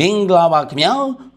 မင်္ဂလာပါခင်ဗျာ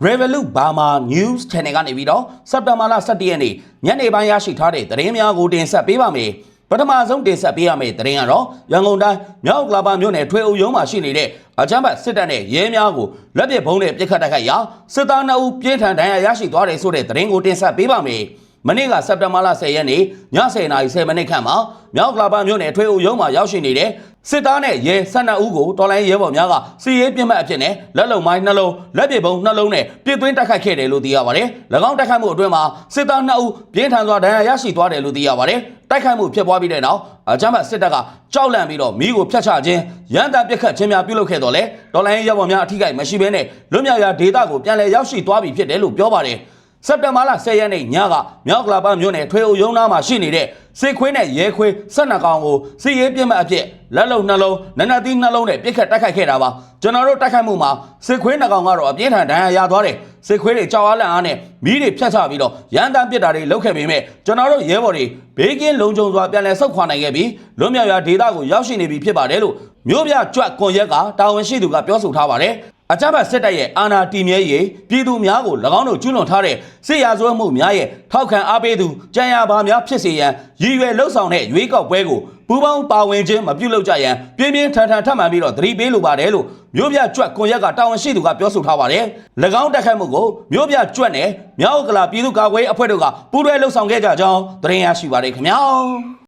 Revolut Burma News Channel ကနေပြီးတော့စက်တင်ဘာလ17ရက်နေ့ညနေပိုင်းရရှိထားတဲ့သတင်းများကိုတင်ဆက်ပေးပါမယ်ပထမဆုံးတင်ဆက်ပေးရမယ့်သတင်းကတော့ရန်ကုန်တိုင်းမြောက်ကလာပါမြို့နယ်ထွေအုပ်ရုံးမှာရှိနေတဲ့အကြမ်းဖက်စစ်တပ်နဲ့ရဲများကိုလက်ပစ်ဘုံနဲ့ပစ်ခတ်တိုက်ခိုက်ရာစစ်သား2ဦးပြင်းထန်ဒဏ်ရာရရှိသွားတယ်ဆိုတဲ့သတင်းကိုတင်ဆက်ပေးပါမယ် မနေ့ကစက်တင်ဘာလ10ရက်နေ့ည10:30မိနစ်ခန့်မှာမြောက်ကလာပါမြို့နယ်ထွေအုပ်ရုံးမှာရောက်ရှိနေတဲ့စစ်သားနဲ့ရဲ12ဦးကိုတော်လိုင်းရဲဘော်များကစီရေးပြစ်မှတ်အဖြစ်နဲ့လက်လုံမိုင်းနှလုံးလက်ပစ်ပုံနှလုံးနဲ့ပြစ်သွင်းတိုက်ခိုက်ခဲ့တယ်လို့သိရပါတယ်။၎င်းတိုက်ခိုက်မှုအတွင်းမှာစစ်သား2ဦးပြင်းထန်စွာဒဏ်ရာရရှိသွားတယ်လို့သိရပါတယ်။တိုက်ခိုက်မှုဖြစ်ပွားပြီးတဲ့နောက်အကြမ်းဖက်စစ်တပ်ကကြောက်လန့်ပြီးတော့မိကိုဖျက်ချခြင်းရန်တမ်းပစ်ခတ်ခြင်းများပြုလုပ်ခဲ့တော့လေတော်လိုင်းရဲဘော်များအထိကိမရှိဘဲနဲ့လွတ်မြောက်ရာဒေသကိုပြန်လည်ရောက်ရှိသွားပြီဖြစ်တယ်လို့ပြောပါတယ်။ စက်တင်ဘာလ10ရက်နေ့ညကမြောက်ကလာပမြို့နယ်ထွေအုပ်ရုံးသားမှာရှိနေတဲ့စစ်ခွေးနဲ့ရဲခွေး12ကောင်ကိုစီရေးပြစ်မှတ်အဖြစ်လက်လုံနှလုံးနနသီးနှလုံးနဲ့ပြစ်ခတ်တိုက်ခိုက်ခဲ့တာပါကျွန်တော်တို့တိုက်ခိုက်မှုမှာစစ်ခွေးနှကောင်ကတော့အပြင်းထန်ဒဏ်ရာရသွားတယ်စစ်ခွေးတွေကြောက်အားလန့်အားနဲ့မီးတွေဖြတ်ချပြီးတော့ရန်တမ်းပစ်တာတွေလုပ်ခဲ့ပေမဲ့ကျွန်တော်တို့ရဲဘော်တွေဘေးကင်းလုံခြုံစွာပြန်လည်ဆုတ်ခွာနိုင်ခဲ့ပြီးလွတ်မြောက်ရာဒေသကိုရောက်ရှိနေပြီဖြစ်ပါတယ်လို့မြို့ပြကြွက်ကွန်ရက်ကတာဝန်ရှိသူကပြောဆိုထားပါတယ် အကြမ်းဖက်စစ်တပ်ရဲ့အာဏာတည်မြဲရေးပြည်သူများကို၎င်းတို့ကျူးလွန်ထားတဲ့စစ်ရာဇဝတ်မှုများရဲ့ထောက်ခံအားပေးသူကြံရပါများဖြစ်စေရန်ရည်ရွယ်လှုပ်ဆောင်တဲ့ရွေးကောက်ပွဲကိုပူးပေါင်းပါဝင်ခြင်းမပြုလုပ်ကြရန်ပြင်းပြင်းထန်ထန်ထပ်မံပြီးတော့သတိပေးလိုပါတယ်လို့မြို့ပြကြွက်ကွန်ရက်ကတာဝန်ရှိသူကပြောဆိုထားပါတယ်။၎င်းတက်ခတ်မှုကိုမြို့ပြကြွက်နဲ့မြောက်ကလာပြည်သူ့ကာကွယ်ရေးအဖွဲ့တို့ကပူးတွဲလှုပ်ဆောင်ခဲ့ကြကြောင်းသတင်းရရှိပါတယ်ခင်ဗျာ။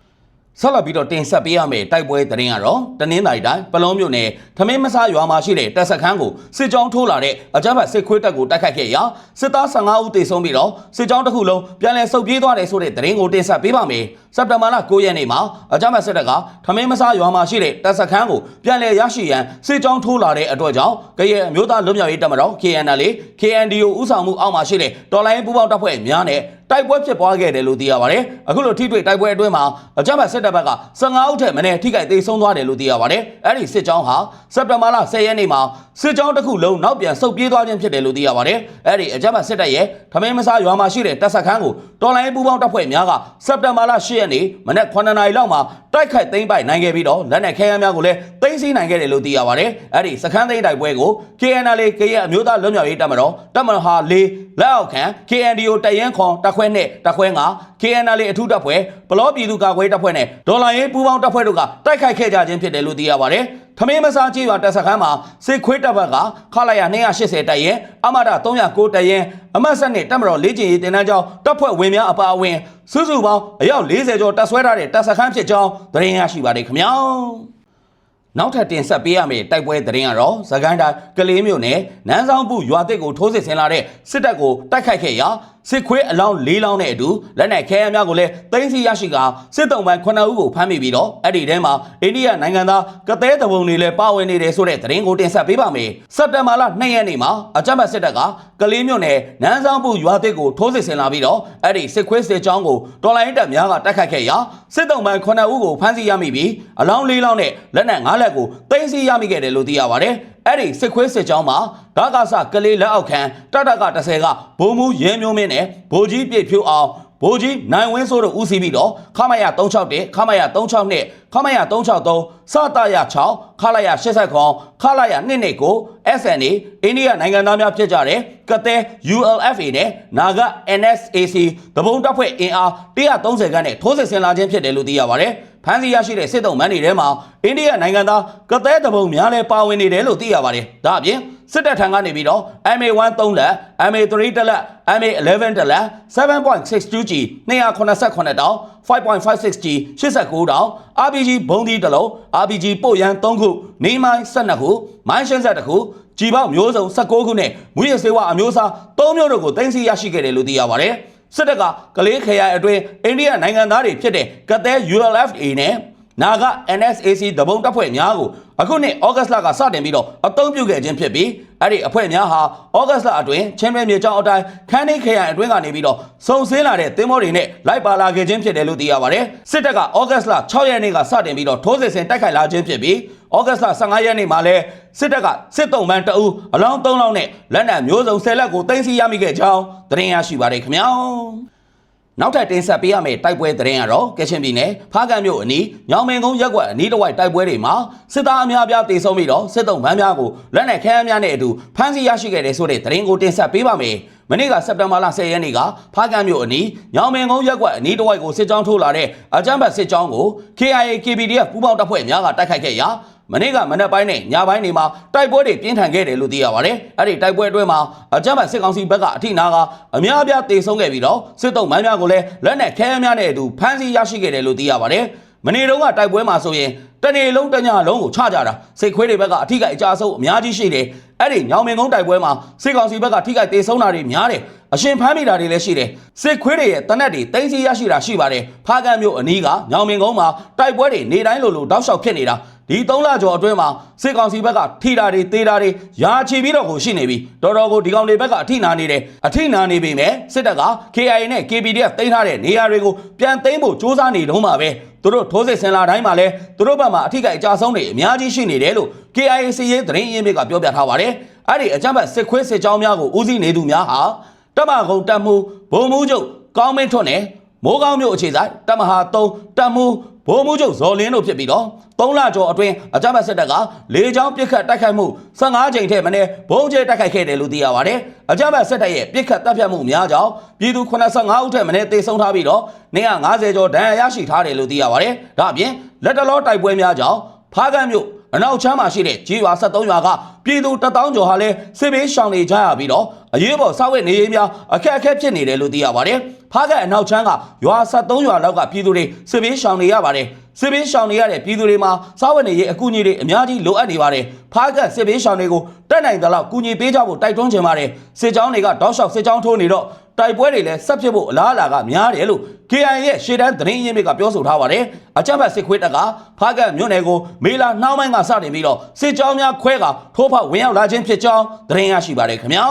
ဆက်လက်ပြီးတော့တင်ဆက်ပေးရမယ့်တိုက်ပွဲသတင်းကတော့တနင်္လာရီတိုင်းပလုံးမြို့နယ်ထမင်းမဆားရွာမှာရှိတဲ့တပ်စခန်းကိုစစ်ကြောင်းထိုးလာတဲ့အကြမ်းဖက်စစ်ခွေးတပ်ကိုတိုက်ခိုက်ခဲ့ရာစစ်သား15ဦးသေဆုံးပြီးတော့စစ်ကြောင်းတစ်ခုလုံးပြန်လည်ဆုတ်ပြေးသွားတယ်ဆိုတဲ့သတင်းကိုတင်ဆက်ပေးပါမယ်။စက်တင်ဘာလ9ရက်နေ့မှာအကြမ်းဖက်စစ်တပ်ကထမင်းမဆားရွာမှာရှိတဲ့တပ်စခန်းကိုပြန်လည်ရရှိရန်စစ်ကြောင်းထိုးလာတဲ့အတွက်ကြောင့်ကရဲအမျိုးသားလွတ်မြောက်ရေးတပ်မတော် KNL KNDO ဦးဆောင်မှုအောက်မှာရှိတဲ့တော်လိုင်းပူးပေါင်းတပ်ဖွဲ့များနဲ့ တိုက်ပွဲဖြစ်ပွားခဲ့တယ်လို့သိရပါတယ်။အခုလိုထိတွေ့တိုက်ပွဲအတွင်းမှာအကြမ်းဖက်စစ်တပ်ဘက်က15ဦးထက်မနည်းထိခိုက်သေးဆုံးသွားတယ်လို့သိရပါတယ်။အဲ့ဒီစစ်ကြောင်းဟာစက်တင်ဘာလ10ရက်နေ့မှာစစ်ကြောင်းတစ်ခုလုံးနောက်ပြန်ဆုတ်ပြေးသွားခြင်းဖြစ်တယ်လို့သိရပါတယ်။အဲ့ဒီအကြမ်းဖက်စစ်တပ်ရဲ့ထမင်းမစားရွာမှာရှိတဲ့တပ်စခန်းကိုတော်လိုင်းပူးပေါင်းတပ်ဖွဲ့များကစက်တင်ဘာလ10ရက်နေ့မနက်9နာရီလောက်မှာတိုက်ခိုက်သိမ်းပိုက်နိုင်ခဲ့ပြီးတော့လက်နက်ခဲယမ်းများကိုလည်းသိမ်းဆည်းနိုင်ခဲ့တယ်လို့သိရပါတယ်။အဲ့ဒီစခန်းသိမ်းတိုက်ပွဲကို KNL ကရဲ့အမျိုးသားလွတ်မြောက်ရေးတပ်မတော်တပ်မတော်ဟာ၄လက်အောက်ခံ KNDO တရင်ခွန်တပ်ခွဲနဲ့တပ်ခွဲ9 KNL အထူးတပ်ဖွဲ့ဘလော့ပြည်သူ့ကာကွယ်တပ်ဖွဲ့နဲ့ဒေါ်လာရေးပူးပေါင်းတပ်ဖွဲ့တို့ကတိုက်ခိုက်ခဲ့ကြခြင်းဖြစ်တယ်လို့သိရပါတယ်။ထမင်းမစားကြီးရွာတပ်စခန်းမှာစစ်ခွေးတပ်ဘက်ကခလာရ280တပ်ရင်အမတာ309တပ်ရင်အမတ်ဆက်နဲ့တပ်မတော်လေ့ကျင့်ရေးတင်တန်းကျောင်းတပ်ဖွဲ့ဝင်များအပါအဝင်စုစုပေါင်းအယောက်40ကျော်တပ်ဆွဲထားတဲ့တပ်စခန်းဖြစ်ကြောင်းသတင်းရရှိပါတယ်ခင်ဗျာ။ နောက်ထပ်တင်ဆက်ပေးရမယ့်တိုက်ပွဲသတင်းကတော့သကိုင်းတိုင်းကလေးမြို့နယ်နန်းဆောင်ပုရွာတစ်ကိုထိုးစစ်ဆင်လာတဲ့စစ်တပ်ကိုတိုက်ခိုက်ခဲ့ရာစစ်ခွေးအလောင်း၄လောင်းနဲ့အတူလက်နက်ခဲယမ်းများကိုလည်းတင်းစီရရှိကစစ်တုံးပိုင်း9ဦးကိုဖမ်းမိပြီးတော့အဲ့ဒီထဲမှာအိန္ဒိယနိုင်ငံသားကသဲတပုံတွေလည်းပါဝင်နေတယ်ဆိုတဲ့သတင်းကိုတင်ဆက်ပေးပါမယ်။စက်တင်ဘာလ2ရက်နေ့မှာအကြမ်းဖက်စစ်တပ်ကကလေးမြို့နယ်နန်းဆောင်ပုရွာတစ်ကိုထိုးစစ်ဆင်လာပြီးတော့အဲ့ဒီစစ်ခွေးစစ်ကြောင်းကိုတော်လိုင်းတပ်များကတိုက်ခိုက်ခဲ့ရာစစ်တုံးပိုင်း9ဦးကိုဖမ်းဆီးရမိပြီးအလောင်း၄လောင်းနဲ့လက်နက်5လက်ကိုတင်းစီရမိခဲ့တယ်လို့သိရပါတယ်။အဲ့ဒီစစ်ခွေးစစ်ကြောင်းမှာဓာကဆကလေးလက်အောက်ခံတတက30ကဘုံမူရဲမျိုးမင်းနဲ့ဗိုလ်ကြီးပြည့်ဖြိုးအောင် ဗိုလ်ကြီးနိုင်ဝင်းစိုးတို့ဦးစီးပြီးတော့ခမရ361ခမရ362ခမရ363စတရ6ခလာရ80ခွန်ခလာရ229 SNA အိန္ဒိယနိုင်ငံသားများဖြစ်ကြတဲ့ကသဲ ULFA နဲ့နာဂ NSAC တဘုံတပ်ဖွဲ့အင်အား130ခန်းနဲ့ထိုးစစ်ဆင်လာခြင်းဖြစ်တယ်လို့သိရပါတယ်။ ဖမ်းဆီးရရှိတဲ့စစ်တုံးမန်းတွေထဲမှာအိန္ဒိယနိုင်ငံသားကသဲတဘုံများလည်းပါဝင်နေတယ်လို့သိရပါတယ်။ဒါအပြင်စစ်တပ်ထံကနေပြီးတော့ MA1 3လက် MA3 တစ်လက် MA11 တစ်လက် 7.62G 289တောင် 5.56G 89တောင် RPG ဘုံဒီတစ်လုံး RPG ပို့ရန်3ခုနေမိုင်း12ခုမိုင်းရှင်းဆက်တစ်ခုကြည်ပေါက်မျိုးစုံ16ခုနဲ့မူရစေဝအမျိုးအစား3မျိုးတို့ကိုတင်စီရရှိခဲ့တယ်လို့သိရပါတယ် စစ်တပ်ကကလေးခရိုင်အတွင်းအိန္ဒိယနိုင်ငံသားတွေဖြစ်တဲ့ကသဲ ULFA နဲ့နာဂ NSAC တဘုံတပ်ဖွဲ့များကိုအခုနှစ်ဩဂတ်လကစတင်ပြီးတော့အသုံးပြုခဲ့ခြင်းဖြစ်ပြီး အဲ့ဒီအဖွဲ့များဟာဩဂတ်လအတွင်းချင်းတွင်မြေကြောင်းအတိုင်းခန်းနေခရိုင်အတွင်းကနေပြီးတော့စုံစင်းလာတဲ့သင်းမောတွေနဲ့လိုက်ပါလာခဲ့ခြင်းဖြစ်တယ်လို့သိရပါတယ်စစ်တပ်ကဩဂတ်လ6ရက်နေ့ကစတင်ပြီးတော့ထိုးစစ်ဆင်တိုက်ခိုက်လာခြင်းဖြစ်ပြီးဩဂတ်လ15ရက်နေ့မှာလဲစစ်တပ်ကစစ်တုံးပန်းတအူးအလောင်း3လောင်းနဲ့လက်နက်မျိုးစုံ10လက်ကိုတင်စီရမိခဲ့ကြောင်းသတင်းရရှိပါတယ်ခင်ဗျာ နောက်ထပ်တင်ဆက်ပေးရမယ့်တိုက်ပွဲသတင်းကတော့ကချင်ပြည်နယ်ဖားကန့်မြို့အနီးညောင်မင်ကုန်းရက်ကွက်အနီးတစ်ဝိုက်တိုက်ပွဲတွေမှာစစ်သားအများအပြားတေဆုံးပြီးတော့စစ်တုံးဗန်းများကိုလက်နက်ခဲယမ်းများနဲ့အတူဖမ်းဆီးရရှိခဲ့တဲ့ဆိုတဲ့သတင်းကိုတင်ဆက်ပေးပါမယ်။မနေ့ကစက်တင်ဘာလ10ရက်နေ့ကဖားကန့်မြို့အနီးညောင်မင်ကုန်းရက်ကွက်အနီးတစ်ဝိုက်ကိုစစ်ကြောင်းထိုးလာတဲ့အကြမ်းဖက်စစ်ကြောင်းကို KIA KPDF ပူးပေါင်းတပ်ဖွဲ့များကတိုက်ခိုက်ခဲ့ရာ မနေ့ကမနက်ပိုင်းနဲ့ညပိုင်းတွေမှာတိုက်ပွဲတွေပြင်းထန်ခဲ့တယ်လို့သိရပါတယ်။အဲ့ဒီတိုက်ပွဲအတွင်းမှာအကြမ်းဖက်စစ်ကောင်စီဘက်ကအထိနာကအများအပြားတေဆုံးခဲ့ပြီးတော့စစ်တုံးမန်းများကိုလည်းလက်နက်ခဲယမ်းများနဲ့အတူဖမ်းဆီးရရှိခဲ့တယ်လို့သိရပါတယ်။မနေ့တုန်းကတိုက်ပွဲမှာဆိုရင်တနေ့လုံးတညလုံးကိုချကြတာစိတ်ခွေးတွေဘက်ကအထိကအကြဆုံးအများကြီးရှိတယ်။အဲ့ဒီညောင်မင်ကုန်းတိုက်ပွဲမှာစစ်ကောင်စီဘက်ကထိခိုက်တေဆုံးတာတွေများတယ်။အရှင်ဖမ်းမိတာတွေလည်းရှိတယ်။စစ်ခွေးတွေရဲ့တနက်တွေတင်းစီရရှိတာရှိပါတယ်။ဖားကန့်မြို့အနီးကညောင်မင်ကုန်းမှာတိုက်ပွဲတွေနေတိုင်းလိုလိုတောက်လျှောက်ဖြစ်နေတာ။ ဒီ3လကျော်အတွင်းမှာစစ်ကောင်စီဘက်ကထိတာတွေတေးတာတွေရာချီပြီးတော့ကိုရှိနေပြီတော်တော်ကိုဒီကောင်တွေဘက်ကအထိနာနေတယ်အထိနာနေပြီမဲ့စစ်တပ်က KIA နဲ့ KPDF တင်ထားတဲ့နေရာတွေကိုပြန်သိမ်းဖို့စ조사နေတော့မှာပဲသူတို့ထိုးစစ်ဆင်လာတိုင်းမှာလဲသူတို့ဘက်မှာအထိကအကြဆုံးတွေအများကြီးရှိနေတယ်လို့ KIA စီရေးသတင်းရင်းမြစ်ကပြောပြထားပါတယ်အဲ့ဒီအကြမ်းဖက်စစ်ခွေးစစ်ကြောင်းများကိုဦးစီးနေသူများဟာတပ်မကုံတပ်မှုဘုံမှုချုပ်ကောင်းမင်းထွန်းနဲ့မိုးကောင်းမြို့အခြေဆိုင်တပ်မဟာ3တပ် မှုဘိုးမှုချုပ်ဇော်လင်းတို့ဖြစ်ပြီးတော့၃လကျော်အတွင်းအကြမ်းဖက်စစ်တပ်ကလေကြောင်းပစ်ခတ်တိုက်ခိုက်မှု15ကြိမ်ထက်မနည်းဘုံကျဲတိုက်ခိုက်ခဲ့တယ်လို့သိရပါတယ်။အကြမ်းဖက်စစ်တပ်ရဲ့ပစ်ခတ်တပ်ဖြတ်မှုများကြောင့်ပြည်သူ85ဦးထက်မနည်းသေဆုံးထားပြီးတော့150ကျော်ဒဏ်ရာရရှိထားတယ်လို့သိရပါတယ်။ဒါအပြင်လက်တလောတိုက်ပွဲများကြောင့်ဖားကန့်မြို့ အနောက်ချမ်းမှာရှိတဲ့ကြီးရွာ73ရွာကပြည်သူ1000ကျော်ဟာလည်းစစ်ဘေးရှောင်နေကြရပြီးတော့အရေးပေါ်စောက်ဝဲနေရေးများအခက်အခဲဖြစ်နေတယ်လို့သိရပါတယ်။ဖားကအနောက်ချမ်းကရွာ73ရွာလောက်ကပြည်သူတွေစစ်ဘေးရှောင်နေရပါတယ်။စစ်ဘေးရှောင်နေရတဲ့ပြည်သူတွေမှာစောက်ဝဲနေရေးအကူအညီတွေအများကြီးလိုအပ်နေပါတယ်။ဖားကစစ်ဘေးရှောင်တွေကိုတက်နိုင်သလောက်ကူညီပေးကြဖို့တိုက်တွန်းချင်ပါတယ်။စစ်ကြောင်းတွေကတောက်လျှောက်စစ်ကြောင်းထိုးနေတော့ တိုက်ပွဲတွေလည်းဆက်ဖြစ်ဖို့အလားအလာကများတယ်လို့ KIA ရဲ့ရှေ့တန်းသတင်းရင်းမြစ်ကပြောဆိုထားပါတယ်။အကြမ်းဖက်စစ်ခွေးတပ်ကဖားကတ်မြို့နယ်ကိုမေလာနှောင်းပိုင်းကစတင်ပြီးတော့စစ်ကြောင်းများခွဲကထိုးဖောက်ဝင်ရောက်လာခြင်းဖြစ်ကြောင်းသတင်းရရှိပါတယ်ခင်ဗျာ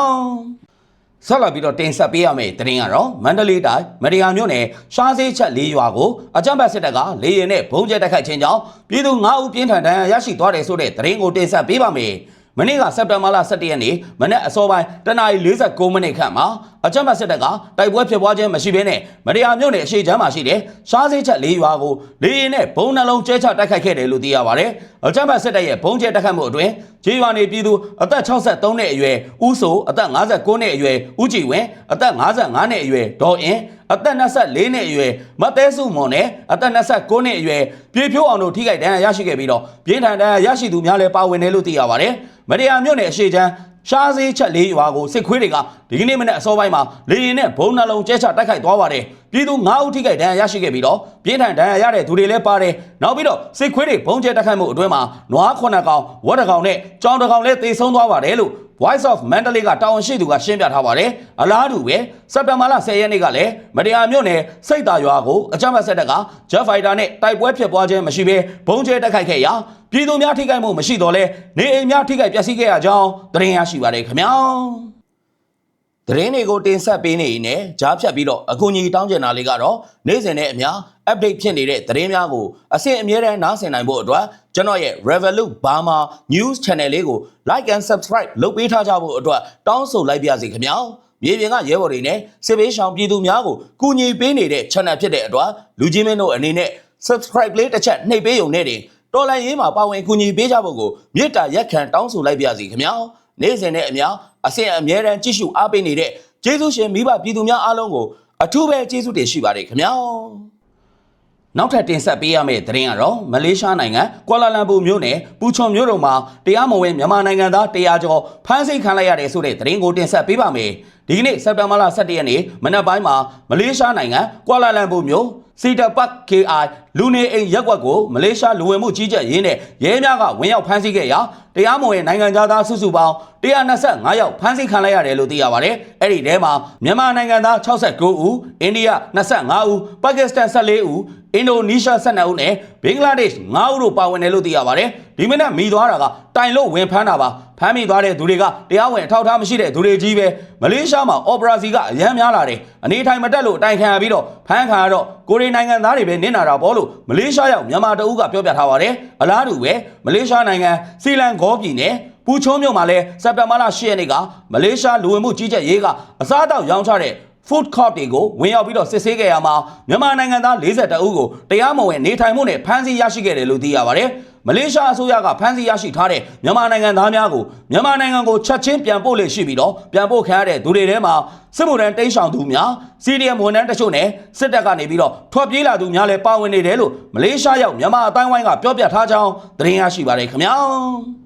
။ဆက်လက်ပြီးတော့တင်ဆက်ပေးရမယ့်သတင်းကတော့မန္တလေးတိုင်းမရီယာမြို့နယ်ရှားစေးချက်၄ရွာကိုအကြမ်းဖက်စစ်တပ်ကလေရင်နဲ့ဘုံကျဲတိုက်ခိုက်ခြင်းကြောင့်ပြည်သူ9ဦးပြင်းထန်ဒဏ်ရာရရှိသွားတယ်ဆိုတဲ့သတင်းကိုတင်ဆက်ပေးပါမယ်။ မနေ့ကစက်တင်ဘာလ17ရက်နေ့မနေ့အစောပိုင်းတနအီ49မိနစ်ခန့်မှာအကြမ်းဖက်စစ်တပ်ကတိုက်ပွဲဖြစ်ပွားခြင်းမရှိဘဲနဲ့မတရားမြို့နယ်အရှိချမ်းမှာရှိတဲ့ရှားစေးချက်၄ရွာကိုလေရင်နဲ့ဘုံနှလုံးကျဲချတိုက်ခိုက်ခဲ့တယ်လို့သိရပါတယ်။အကြမ်းဖက်စစ်တပ်ရဲ့ဘုံကျဲတိုက်ခိုက်မှုအတွင်း ဂျေးရွာနေပြည်သူအသက်63နှစ်အရွယ်ဦးဆိုအသက်59နှစ်အရွယ်ဦးကြည်ဝင်းအသက်55နှစ်အရွယ်ဒေါ်အင်းအသက်24နှစ်အရွယ်မသဲစုမွန်နဲ့အသက်29နှစ်အရွယ်ပြေဖြိုးအောင်တို့ထိခိုက်ဒဏ်ရာရရှိခဲ့ပြီးတော့ပြင်းထန်ဒဏ်ရာရရှိသူများလည်းပါဝင်တယ်လို့သိရပါတယ်။မရယာမြို့နယ်အရှိချမ်း ရှားစေးချက်လေးရွာကိုစစ်ခွေးတွေကဒီကနေ့မနေ့အစောပိုင်းမှာလေရင်နဲ့ဘုံနှလုံးကျဲချတိုက်ခိုက်သွားပါတယ်။ပြည်သူ9ဦးထိခိုက်ဒဏ်ရာရရှိခဲ့ပြီးတော့ပြင်းထန်ဒဏ်ရာရတဲ့သူတွေလည်းပါတယ်။နောက်ပြီးတော့စစ်ခွေးတွေဘုံကျဲတိုက်ခိုက်မှုအတွင်းမှာနွားခုနှစ်ကောင်ဝက်တစ်ကောင်နဲ့ကြောင်တစ်ကောင်လည်းသေဆုံးသွားပါတယ်လို့ Voice of Mandalay ကတာဝန်ရှိသူကရှင်းပြထားပါတယ်။အလားတူပဲစက်တင်ဘာလ10ရက်နေ့ကလည်းမတရားမြို့နယ်စိတ်တာရွာကိုအကြမ်းဖက်ဆက်တပ်က Jet Fighter နဲ့တိုက်ပွဲဖြစ်ပွားခြင်းမရှိဘဲဘုံကျဲတိုက်ခိုက်ခဲ့ရာပြည်သူများထိခိုက်မှုမရှိတော့လဲနေအိမ်များထိခိုက်ပျက်စီးခဲ့ရကြောင်းသတင်းရရှိပါတယ်ခင်ဗျာ။ သတင်းတွေကိုတင်ဆက်ပေးနေနေကြားဖြတ်ပြီးတော့အကူအညီတောင်းကျင်တာလေးကတော့နေ့စဉ်နဲ့အများ update ဖြစ်နေတဲ့သတင်းများကိုအစဉ်အမြဲတမ်းနားဆင်နိုင်ဖို့အတွက်ကျွန်တော်ရဲ့ Revolut Burma News Channel လေးကို like and subscribe လုပ်ပေးထားကြဖို့အတွက်တောင်းဆိုလိုက်ပါစီခင်ဗျာမြေပြင်ကရဲဘော်တွေနဲ့စစ်ဘေးရှောင်ပြည်သူများကိုကူညီပေးနေတဲ့ channel ဖြစ်တဲ့အတွက်လူကြီးမင်းတို့အနေနဲ့ subscribe လေးတစ်ချက်နှိပ်ပေးုံနဲ့တင်တော်လိုင်းရေးမှာပါဝင်ကူညီပေးကြဖို့ကိုမေတ္တာရက်ခံတောင်းဆိုလိုက်ပါစီခင်ဗျာနေ့စဉ်နဲ့အများ အစဉ်အမြဲတမ်းကြည့်ရှုအားပေးနေတဲ့ကျေးဇူးရှင်မိဘပြည်သူများအားလုံးကိုအထူးပဲကျေးဇူးတင်ရှိပါတယ်ခင်ဗျာနောက်ထပ်တင်ဆက်ပေးရမယ့်သတင်းကတော့မလေးရှားနိုင်ငံကွာလာလမ်ပူမြို့နယ်ပူချွန်မြို့တော်မှာတရားမဝင်မြန်မာနိုင်ငံသား100ကျော်ဖမ်းဆီးခံလိုက်ရတယ်ဆိုတဲ့သတင်းကိုတင်ဆက်ပေးပါမယ်။ဒီကနေ့စက်တင်ဘာလ17ရက်နေ့မနက်ပိုင်းမှာမလေးရှားနိုင်ငံကွာလာလမ်ပူမြို့ စီတာပတ် KI လူနေအိမ်ရက်ကွက်ကိုမလေးရှားလူဝင်မှုကြီးကြပ်ရေးနဲ့ရဲများကဝင်ရောက်ဖမ်းဆီးခဲ့ရာတရားမဝင်နိုင်ငံသားစုစုပေါင်း125ယောက်ဖမ်းဆီးခံလိုက်ရတယ်လို့သိရပါတယ်။အဲ့ဒီထဲမှာမြန်မာနိုင်ငံသား69ဦး၊အိန္ဒိယ25ဦး၊ပါကစ္စတန်14ဦး အင်ဒိုနီးရှား12ဦးနဲ့ဘင်္ဂလားဒေ့ရှ်9ဦးတို့ပါဝင်တယ်လို့သိရပါတယ်။ဒီမနေ့မိသွားတာကတိုင်လို့ဝင်ဖမ်းတာပါ။ဖမ်းမိသွားတဲ့သူတွေကတရားဝင်အထောက်အထားမရှိတဲ့သူတွေကြီးပဲမလေးရှားမှာအော်ပရာစီကအရန်များလာတယ်။အနေထိုင်မတက်လို့တိုင်ခံရပြီးတော့ဖမ်းခံရတော့ကိုရီနိုင်ငံသားတွေပဲနင့်နာတာပေါ့လို့မလေးရှားရောက်မြန်မာတအုပ်ကပြောပြထားပါတယ်။အလားတူပဲမလေးရှားနိုင်ငံစီလန်ဂေါပြည်နယ်ပူချုံးမြို့မှာလဲစက်တင်ဘာလ10ရက်နေ့ကမလေးရှားလူဝင်မှုကြီးကြပ်ရေးကအစားအသောက်ရောင်းချတဲ့ food court တွေကိုဝင်ရောက်ပြီးတော့စစ်ဆေးခဲ့ရမှာမြန်မာနိုင်ငံသား42ဦးကိုတရားမဝင်နေထိုင်မှုနဲ့ဖမ်းဆီးရရှိခဲ့တယ်လို့သိရပါတယ်။မလေးရှားအစိုးရကဖမ်းဆီးရရှိထားတဲ့မြန်မာနိုင်ငံသားများကိုမြန်မာနိုင်ငံကိုချက်ချင်းပြန်ပို့လေရှိပြီးတော့ပြန်ပို့ခံရတဲ့သူတွေထဲမှာစစ်မှုထမ်းတိန့်ဆောင်သူများစီဒီအမ်ဝန်ထမ်းတချို့နဲ့စစ်တပ်ကနေပြီးတော့ထွက်ပြေးလာသူများလည်းပါဝင်နေတယ်လို့မလေးရှားရောက်မြန်မာအတိုင်းဝိုင်းကပြောပြထားကြောင်းသတင်းရရှိပါတယ်ခင်ဗျာ။